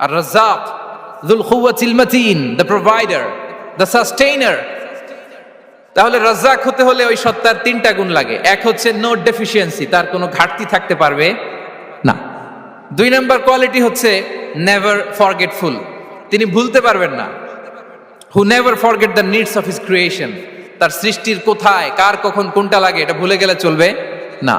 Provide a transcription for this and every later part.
আর রাজ্জাক যুল খুওয়াতিল মাতিন দ্য প্রোভাইডার দ্য সাস্টেইনার তাহলে রাজ্জাক হতে হলে ওই সত্তার তিনটা গুণ লাগে। এক হচ্ছে নো ডেফিসিয়েন্সি তার কোনো ঘাটতি থাকতে পারবে না। দুই নম্বর কোয়ালিটি হচ্ছে নেভার ফরগেটফুল তিনি ভুলতে পারবেন না। Who never forget the needs of his creation তার সৃষ্টির কোথায়, কার কখন কোনটা লাগে, এটা ভুলে গেলে চলবে না।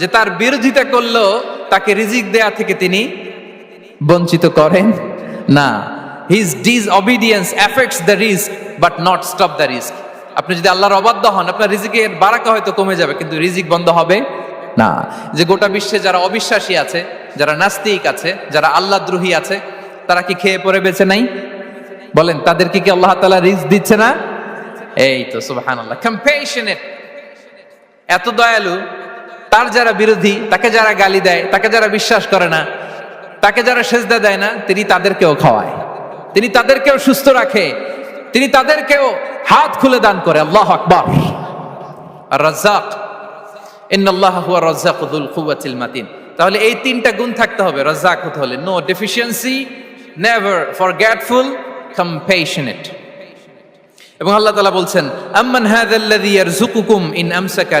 যে তার বিরোধিতা করলেও তাকে রিজিক দেয়া থেকে তিনি বঞ্চিত করেন। না his disobedience affects the রিস্ক বাট নট স্টপ দ্য রিস্ক আপনি যদি আল্লাহর অবাধ্য হন, আপনার রিজিকের বারাকা হয়তো কমে যাবে, কিন্তু রিজিক বন্ধ হবে না। যে গোটা বিশ্বে যারা অবিশ্বাসী আছে, যারা নাস্তিক আছে, যারা আল্লাহ দ্রোহী আছে, তারা কি খেয়ে পরে বেঁচে নাই? বলেন তাদেরকে কি আল্লাহ তালা রিস্ক দিচ্ছে না? এই তো কম্পেশনেট এত দয়ালু তার যারা বিরোধী, তাকে যারা গালি দেয়, তাকে যারা বিশ্বাস করে না, তাকে যারা সেজদা দেয় না, তিনি তাদেরকেও খাওয়ায়। তিনি তাদেরকেও সুস্থ রাখে। তিনি তাদেরকেও হাত খুলে দান করে। আল্লাহ আকবর। মাতিন। তাহলে এই তিনটা গুণ থাকতে হবে। রাজ্জাক হতে হলে no deficiency never forgetful, compassionate. এবং আল্লাহ তালা বলছেন, আম্মান হাদাল্লাযী ইয়ারযুকুকুম ইন আমসাকা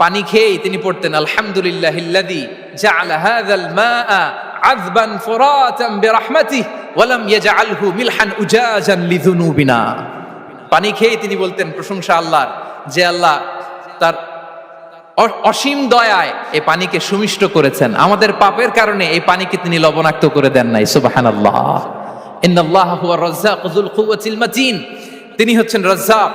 পানি খেয়েই তিনি পড়তেন আলহামদুলিল্লাহ পানি খেয়েই তিনি বলতেন, প্রশংসা আল্লাহর যে আল্লাহ তার অসীম দয়ায় এই পানিকে সুমিষ্ট করেছেন। আমাদের পাপের কারণে এই পানিকে তিনি লবণাক্ত করে দেন নাই। কুওয়াতিল মাতিন। তিনি হচ্ছেন রাজ্জাক।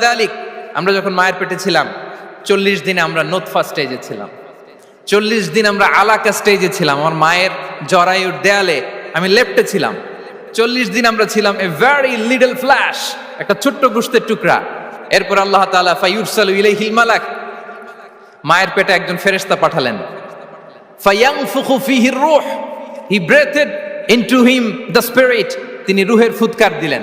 যালিক। আমরা যখন মায়ের পেটে ছিলাম, চল্লিশ দিনে আমরা নোতফা স্টেজে ছিলাম। চল্লিশ দিন আমরা আলাকা স্টেজে ছিলাম। আমার মায়ের জরায়ুর দেয়ালে আমি লেফটে ছিলাম। চল্লিশ দিন আমরা ছিলাম এ ভেরি লিডল ফ্ল্যাশ একটা ছোট্ট গুস্তের টুকরা। এরপর আল্লাহ তাআলা ফায়ুরসালু ইলাইহিল হিলমালাক মায়ের পেটে একজন ফেরেশতা পাঠালেন। ফাইয়াং ফায়াংফুখু ফিহি রূহ he breathed into him the spirit তিনি রুহের ফুৎকার দিলেন।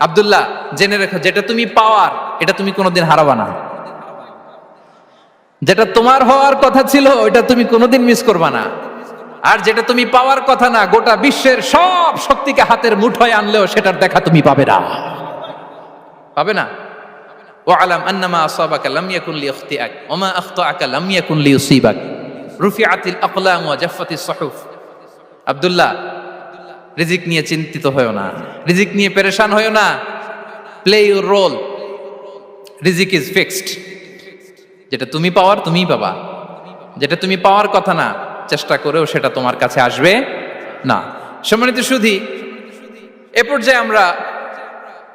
আব্দুল্লাহ, জেনে রেখো, যেটা তুমি পাওয়ার, এটা তুমি কোনোদিন হারাবা না। যেটা তোমার হওয়ার কথা ছিল ওটা তুমি কোনোদিন মিস করবা না। আর যেটা তুমি পাওয়ার কথা না, গোটা বিশ্বের সব শক্তিকে হাতের মুঠোয় আনলেও সেটার দেখা তুমি পাবে না। পাবে না? ও আলাম আন্নামা আসাবাকা লাম ইয়াকুন লিয়াখতিআক ওয়া মা আখতাআকা লাম ইয়াকুন লিউসিবাক রুফিআতিল আকলাম ওয়া জাফফাতিস সুহুফ। আব্দুল্লাহ রিজিক নিয়ে চিন্তিত হয়েও না। রিজিক নিয়ে পেরেশান হয়েও না। প্লে ইউর রোল রিজিক ইজ ফিক্সড যেটা তুমি পাওয়ার, তুমিই পাবা। যেটা তুমি পাওয়ার কথা না, চেষ্টা করেও সেটা তোমার কাছে আসবে না। সম্মানিত সুধি, এ পর্যায়ে আমরা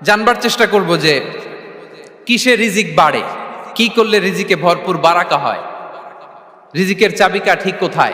জানবার চেষ্টা করব যে কিসে রিজিক বাড়ে? কি করলে রিজিকে ভরপুর বারাকা হয়? রিজিকের চাবিকা ঠিক কোথায়?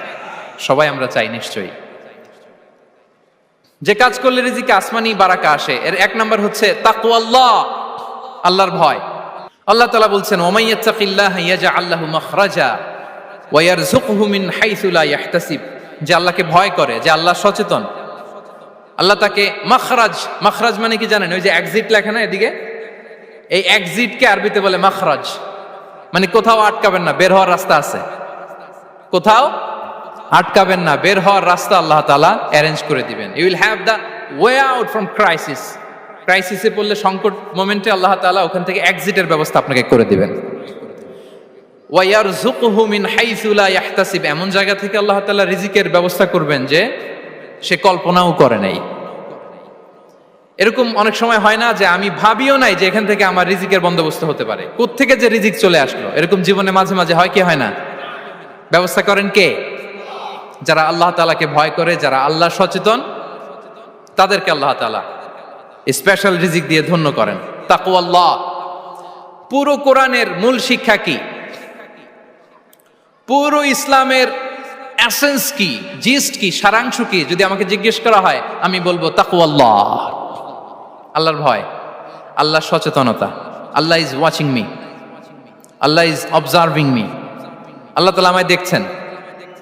সবাই আমরা চাই নিশ্চয়ই। যে কাজ করলে রিজিকে আসমানি বারাকা আসে, এর এক নম্বর হচ্ছে তাকুয়াল্লাহ আল্লাহর ভয়। আল্লাহ তালা বলছেন ওমাইয়াত্তাকিল্লাহ ইয়াজআল্লাহু মাখরাজা ওয়া ইয়ারযুকহু মিন হাইথু লা ইয়াহতাসিব। যে আল্লাহকে ভয় করে, যে আল্লাহ সচেতন। আল্লাহ তাকে মাখরাজ মাখরাজ মানে কি জানেন? ওই যে এক্সিট লেখা না এদিকে? এই এক্সিটকে আরবিতে বলে মাখরাজ। মানে কোথাও আটকাবেন না, বের হওয়ার রাস্তা আছে। কোথাও আটকাবেন না, বের হওয়ার রাস্তা আল্লাহ তালা অ্যারেঞ্জ করে দিবেন। You will have the way out from crisis ক্রাইসিসে পড়লে সংকট মোমেন্টে আল্লাহ তালা ওখান থেকে এক্সিটের ব্যবস্থা আপনাকে করে দিবেন। ওয়াইয়ার জুকহু মিন হাইসুলা ইয়াহতাসিব এমন জায়গা থেকে আল্লাহ তাআলা রিজিকের ব্যবস্থা করবেন যে সে কল্পনাও করে নাই। এরকম অনেক সময় হয় না যে আমি ভাবিও নাই যে এখান থেকে আমার রিজিকের বন্দোবস্ত হতে পারে। থেকে যে রিজিক চলে আসলো? এরকম জীবনে মাঝে মাঝে হয় কি হয় না? ব্যবস্থা করেন কে? যারা আল্লাহ তালাকে ভয় করে, যারা আল্লাহ সচেতন, তাদেরকে আল্লাহ তালা স্পেশাল রিজিক দিয়ে ধন্য করেন। তাকু আল্লাহ পুরো কোরআনের মূল শিক্ষা কি? পুরো ইসলামের অ্যাসেন্স কি? জিস্ট কি? সারাংশ কি? যদি আমাকে জিজ্ঞেস করা হয়, আমি বলব তাকু আল্লাহ আল্লাহর ভয়। আল্লাহর সচেতনতা। আল্লাহ ইজ ওয়াচিং মি আল্লাহ ইজ অবজার্ভিং মি আল্লাহ তালা আমায় দেখছেন।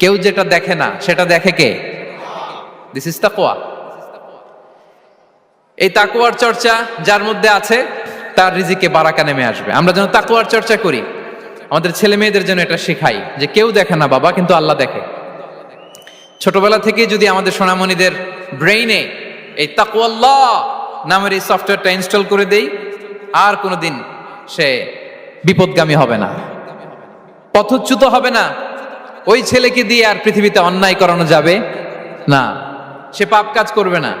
কেউ যেটা দেখে না, সেটা দেখে কে? দিস ইস তাকুয়া এই তাকুয়ার চর্চা যার মধ্যে আছে, তার রিজিকে বারাকা নেমে আসবে। আমরা যেন তাকুয়ার চর্চা করি। আমাদের ছেলে মেয়েদের জন্য এটা শেখাই, যে কেউ দেখে না বাবা, কিন্তু আল্লাহ দেখে। ছোটবেলা থেকে যদি আমাদের সোনামণিদের ব্রেইনে এই তাকুয়াল্লাহ নামের এই সফটওয়্যারটা ইনস্টল করে দেই, আর কোনোদিন সে বিপদগামী হবে না। পথচ্যুত হবে না। ওই ছেলেকে দিয়ে আর পৃথিবীতে অন্যায় করানো যাবে না। সে পাপ কাজ করবে না।